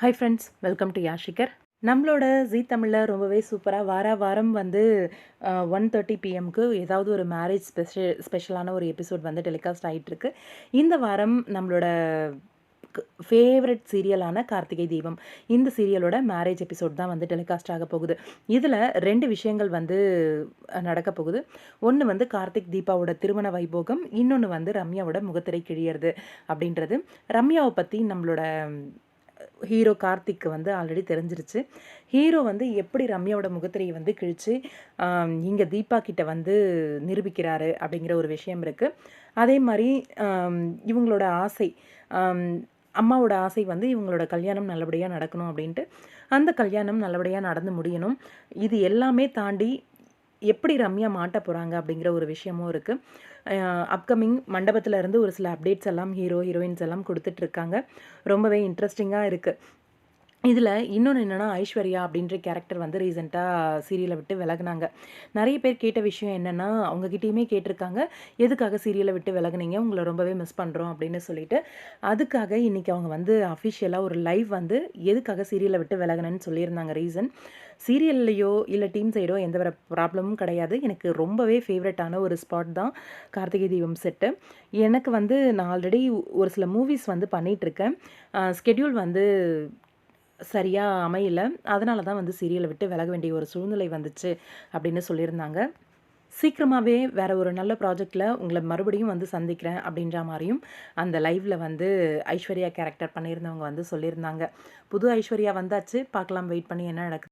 Hi friends welcome to யாஷிகர் நம்மளோட Zee தமிழில் ரொம்பவே சூப்பராக வார வாரம் வந்து ஒன் தேர்ட்டி பிஎம்க்கு ஏதாவது ஒரு மேரேஜ் ஸ்பெஷல் ஸ்பெஷலான ஒரு எபிசோட் வந்து டெலிகாஸ்ட் ஆகிட்டுருக்கு இந்த வாரம் நம்மளோட ஃபேவரட் சீரியலான கார்த்திகை தீபம். இந்த சீரியலோட மேரேஜ் எபிசோட் தான் வந்து டெலிகாஸ்ட் ஆக போகுது. இதில் ரெண்டு விஷயங்கள் வந்து நடக்க போகுது. ஒன்று வந்து கார்த்திக் தீபாவோட திருமண வைபோகம் இன்னொன்று வந்து ரம்யாவோட முகத்திரை கிழியறது அப்படின்றது. ரம்யாவை பற்றி நம்மளோட ஹீரோ கார்த்திக்கு வந்து ஆல்ரெடி தெரிஞ்சிருச்சு. ஹீரோ வந்து எப்படி ரம்யாவோட முகத்திரையை வந்து கிழித்து இங்கே தீபா கிட்ட வந்து நிரூபிக்கிறாரு அப்படிங்கிற ஒரு விஷயம் இருக்குது அதே மாதிரி இவங்களோட ஆசை அம்மாவோட ஆசை வந்து இவங்களோட கல்யாணம் நல்லபடியாக நடக்கணும் அப்படின்ட்டு அந்த கல்யாணம் நல்லபடியாக நடந்து முடியணும். இது எல்லாமே தாண்டி எப்படி ரம்யா மாட்ட போகிறாங்க அப்படிங்கிற ஒரு விஷயமும் இருக்குது அப்கமிங் மண்டபத்தில் இருந்து ஒரு சில அப்டேட்ஸ் எல்லாம் ஹீரோ ஹீரோயின்ஸ் எல்லாம் கொடுத்துட்ருக்காங்க ரொம்பவே இன்ட்ரெஸ்டிங்காக இருக்குது இதில் இன்னொன்று என்னென்னா ஐஸ்வர்யா அப்படின்ற கேரக்டர் வந்து ரீசெண்டாக சீரியலை விட்டு விலகுனாங்க. நிறைய பேர் கேட்ட விஷயம் என்னென்னா அவங்கக்கிட்டேயுமே கேட்டிருக்காங்க. எதுக்காக சீரியலை விட்டு விலகுனீங்க? உங்களை ரொம்பவே மிஸ் பண்ணுறோம் அப்படின்னு சொல்லிட்டு. அதுக்காக இன்றைக்கி அவங்க வந்து அஃபிஷியலாக ஒரு லைவ் வந்து எதுக்காக சீரியலை விட்டு விலகினேன்னு சொல்லியிருந்தாங்க ரீசன் சீரியல்லையோ இல்லை டீம் சைடோ எந்த ஒரு ப்ராப்ளமும் கிடையாது. எனக்கு ரொம்பவே ஃபேவரட்டான ஒரு ஸ்பாட் தான் கார்த்திகை தீபம் செட்டு எனக்கு வந்து நான் ஆல்ரெடி ஒரு சில மூவிஸ் வந்து பண்ணிகிட்ருக்கேன் ஸ்கெட்யூல் வந்து சரியாக அமையல. அதனால தான் வந்து சீரியலை விட்டு விலக வேண்டிய ஒரு சூழ்நிலை வந்துச்சு அப்படின்னு சொல்லியிருந்தாங்க. சீக்கிரமாகவே வேறு ஒரு நல்ல ப்ராஜெக்டில் உங்களை மறுபடியும் வந்து சந்திக்கிறேன் அப்படின்ற மாதிரியும் அந்த லைவில் வந்து ஐஸ்வர்யா கேரக்டர் பண்ணியிருந்தவங்க வந்து சொல்லியிருந்தாங்க. புது ஐஸ்வர்யா வந்தாச்சு. பார்க்கலாம் வெயிட் பண்ணி என்ன நடக்குது.